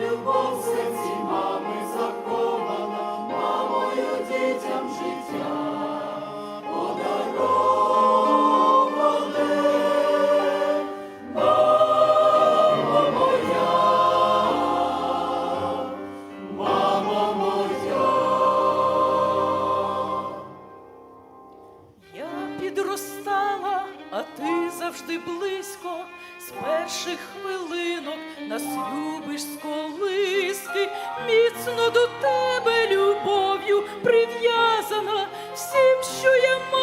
любов в серці мами захована, мамою дітям життя подароване. Моя, мамо моя. Я підростала, а ти завжди близько, з перших хвилинок нас любиш з колиски, міцно до тебе любов'ю прив'язана всім, що я маю.